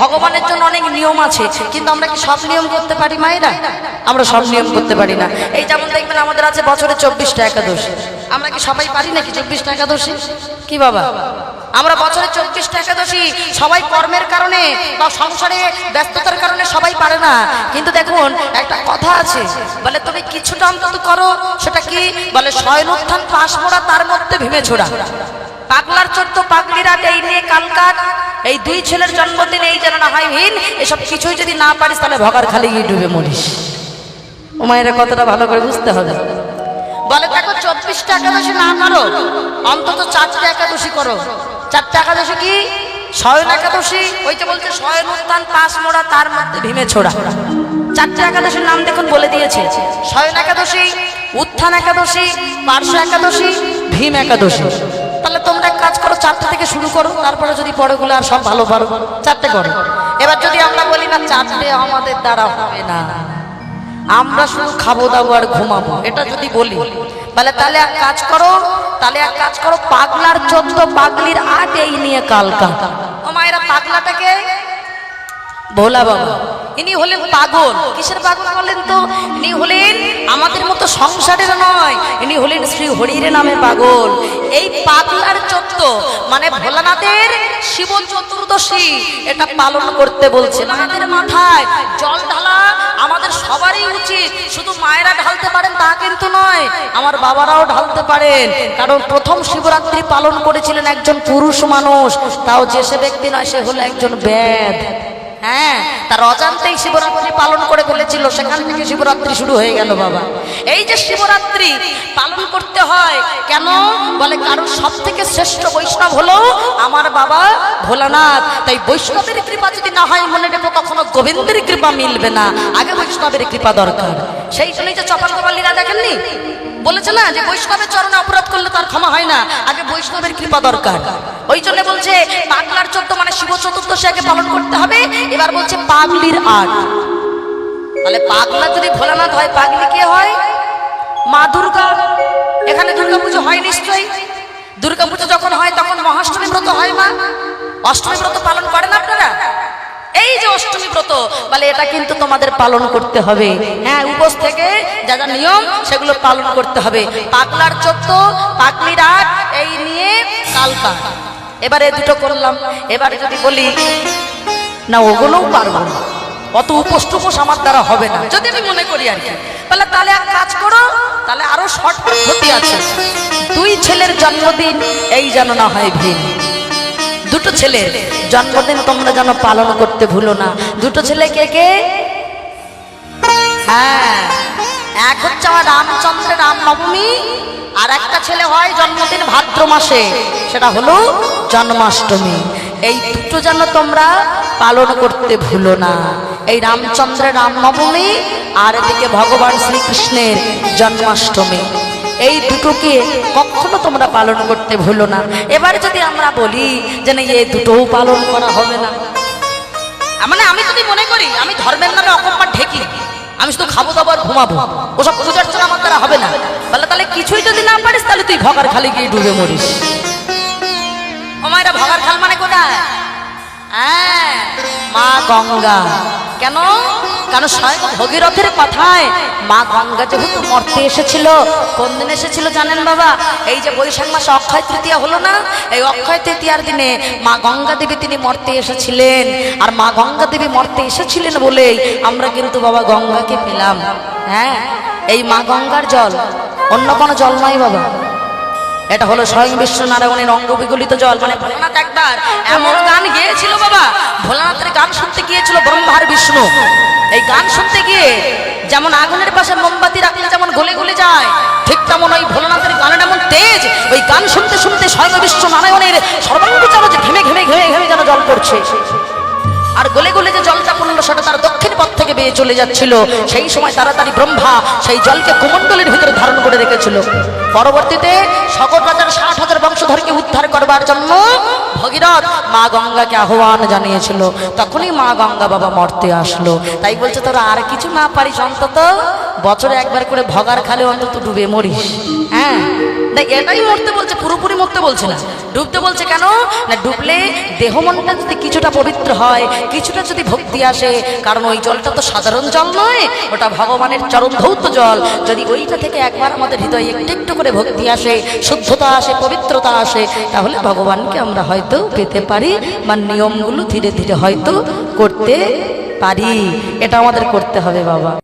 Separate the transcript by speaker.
Speaker 1: ভগবানের জন্য অনেক নিয়ম আছে, কিন্তু আমরা কি সব নিয়ম করতে পারি মায়েরা? আমরা সব নিয়ম করতে পারি না। এই যেমন দেখবেন আমাদের আছে বছরে চব্বিশটা একাদশী। আমরা কি সবাই পারি নাকি চব্বিশটা একাদশী? কি বাবা? আমরা বছরে চব্বিশটা একাদশী সবাই কর্মের কারণে বা সংসারে ব্যস্ততার কারণে সবাই পারে না। কিন্তু দেখুন, একটা কথা আছে, বলে তুমি কিছুটা অন্তত করো, সেটা কি? বলে শয়ন উত্থান পাশ মোড়া তার মধ্যে ভেঙে ছোড়া। পাগলার চোদ্দ পাগলিরা এই নিয়ে কালকাট এই দুই ছেলের জন্মদিন এই যেন না হয় হীন, এসব কিছুই যদি না পারিস তাহলে ভগার খালি গিয়ে ডুবে মরিস। ও মায়ের কথাটা ভালো করে বুঝতে হবে। বলে দেখো, চব্বিশটা একাদশী না করো অন্তত চারটে একাদশী করো। চারটে একাদশী কি? শয়ন একাদশী? ওই যে বলছে শয়ন উত্থান পাঁচ মোড়া, তার মধ্যে ভীমে ছোড়া। চারটে একাদশীর নাম দেখুন বলে দিয়েছে। শয়ন একাদশী, উত্থান একাদশী, পার্শ্ব একাদশী, ভীম একাদশী। তাহলে তোমরা এক কাজ করো, চারটে থেকে শুরু করো, তারপরে যদি পরেগুলো আর সব ভালো পারো, চারটে করো। এবার যদি আমরা বলি, না, চারটে আমাদের দ্বারা হবে না। আমরা শুধু খাব, দাবো আর ঘুমাবো। এটা যদি বলি, তাহলে তাহলে এক কাজ করো, তাহলে এক কাজ করো, পাগলার চোদ্দ পাগলির আট এই নিয়ে কালকা। ও মায়েরা, পাগলাটাকে? ভোলা বাবা। ইনি হলেন পাগল। কিসের পাগল বলেন তো? ইনি হলেন সংসারের নয়, ইনি হলেন শ্রী হরির নামে পাগল। এই পাগলার চত্ব মানে ভোলানাথের শিব চতুর্দশী, এটা পালন করতে বলছে। মায়েদের মাথায় জল ঢালা আমাদের সবারই উচিত। শুধু মায়েরা ঢালতে পারেন তা কিন্তু নয়, আমার বাবারাও ঢালতে পারেন। কারণ প্রথম শিবরাত্রি পালন করেছিলেন একজন পুরুষ মানুষ, তাও যে সে ব্যক্তি নয়, সে হলো একজন ব্যাধ হ্যাঁ তার অজান্তেই শিবরাত্রি পালন করে ফেলেছিল, সেখান থেকে শিবরাত্রি শুরু হয়ে গেল বাবা। এই যে শিবরাত্রি পালন করতে হয়, কেন? বলে কারণ সব থেকে শ্রেষ্ঠ বৈষ্ণব হলো আমার বাবা ভোলানাথ। তাই বৈষ্ণবের কৃপা যদি না হয় মনে রেখো কখনো গোবিন্দের কৃপা মিলবে না। আগে বৈষ্ণবের কৃপা দরকার। সেই জন্যই যে চপাল গোপালীরা দেখেননি? বলেছে না যে বৈষ্ণবের চরণে অপরাধ করলে তার ক্ষমা হয় না। আগে বৈষ্ণবের কৃপা দরকার। ওই জন্য বলছে, পাগলার চোদ্দ মানে শিব চতুর্দশী আগে পালন করতে হবে। এবার বলছে, পাগলির আট। তাহলে পাগলা যদি ভোলানাথ হয়, পাগলি কে হয়? মা দুর্গা। এখানে দুর্গা পুজো হয় নিশ্চয়ই। দুর্গা পুজো যখন হয়, তখন মহাষ্টমী ব্রত হয় মা। অষ্টমী ব্রত পালন করেন আপনারা? এই যে অষ্টমী ব্রত, বলে এটা কিন্তু তোমাদের পালন করতে হবে। হ্যাঁ উপোস থেকে যা যা নিয়ম, সেগুলো পালন করতে হবে। পাগলার চোদ্দ, পাগলির আট, এই নিয়ে কালকা এবারে দুটো করলাম। এবারে যদি বলি, না, ওগুলোও পারব না। অত উপোস আমার দ্বারা হবে না। যদি আমি মনে করি আর কি। তাহলে তাহলে এক কাজ করো, তাহলে আরও শর্ট ক্ষতি আছে। দুই ছেলের জন্মদিন, এই যেন না হয় ভিন দুটো ছেলের জন্মদিন তোমরা যেন পালন করতে ভুলো না। দুটো ছেলে কে কে? হ্যাঁ এক হচ্ছে আমার রামচন্দ্রের রাম নবমী আর একটা ছেলে হয় জন্মদিন ভাদ্র মাসে। সেটা হলো জন্মাষ্টমী। এই দুটো যেন তোমরা পালন করতে ভুলো না। এই রামচন্দ্রের রামনবমী আর এদিকে ভগবান শ্রীকৃষ্ণের জন্মাষ্টমী। এই দুটোকে কখনো তোমরা পালন করতে ভুলো না। এবার যদি আমরা বলি যে না এই দুটোও পালন করা হবে না। মানে আমি যদি মনে করি, আমি ধর্মের নামে অকম্মার ঢেকি, আমি শুধু খাব, দাবো আর ঘুমাবো, ওসব পূজার ছাড়া আমার দ্বারা হবে না। বলে তাহলে কিছুই যদি না পারিস, তাহলে তুই ভগার খালি গিয়ে ডুবে মরিস। মায়েরা ভগার খাল মানে কোথায়? হ্যাঁ মা গঙ্গা। কেন? কেন স্বয়ং ভগীরথের কথায় মা গঙ্গা যেহেতু মরতে এসেছিল, কোন দিন এসেছিল জানেন বাবা? এই যে বৈশাখ মাসে অক্ষয় তৃতীয়া হলো না? এই অক্ষয় তৃতীয়ার দিনে মা গঙ্গা দেবী তিনি মরতে এসেছিলেন। আর মা গঙ্গা দেবী মরতে এসেছিলেন বলেই আমরা কিন্তু বাবা গঙ্গাকে পেলাম। হ্যাঁ এই মা গঙ্গার জল, অন্য কোনো জল নয় বাবা। এটা হলো স্বয়ং বিশ্ব নারায়ণের অঙ্গ বিগলিত জল। মানে ভোলানাথ একবার এমন গান গেয়েছিল বাবা। ভোলানাথের গান শুনতে গিয়েছিল ব্রহ্মার বিষ্ণু। এই গান শুনতে গিয়ে যেমন আগুনের পাশে মোমবাতি রাখলে যেমন গলে গলে যায়, ঠিক তেমন ওই ভোলানাথের গানের এমন তেজ, ওই গান শুনতে শুনতে স্বয়ং বিশ্ব নারায়ণের সর্বাঙ্গ যেন ঘেমে ঘেমে ঘেমে ঘেমে যেন জল পড়ছে। আর গলে গলে যে জলটা পড়ল, সেটা তার থেকে বেয়ে চলে যাচ্ছিল। সেই সময় তাড়াতাড়ি ব্রহ্মা সেই জলকে কুমণ্ডলের ভিতরে ধারণ করে রেখেছিল। পরবর্তীতে সকল রাজার ষাট হাজার বংশধরকে উদ্ধার করবার জন্য ভগীরথ মা গঙ্গাকে আহ্বান জানিয়েছিল। তখনই মা গঙ্গা বাবা মর্তে আসলো। তাই বলছে, তোরা আর কিছু না পারিস অন্তত। বছরে একবার করে ভগার খালে অন্তত ডুবে মরিস। হ্যাঁ? না, এটাই মরতে বলছে, পুরোপুরি মরতে বলছে না। ডুবতে বলছে কেন? না, ডুবলে দেহ মনটা যদি কিছুটা পবিত্র হয়, কিছুটা যদি ভক্তি আসে, কারণ ওই জলটা তো সাধারণ জল নয়, ওটা ভগবানের চরম ধৌত জল। যদি ওইটা থেকে একবার আমাদের হৃদয়ে একটু একটু করে ভক্তি আসে, শুদ্ধতা আসে, পবিত্রতা আসে, তাহলে ভগবানকে আমরা হয়তো পেতে পারি বা নিয়মগুলো ধীরে ধীরে হয়তো করতে পারি। এটা আমাদের করতে হবে, বাবা।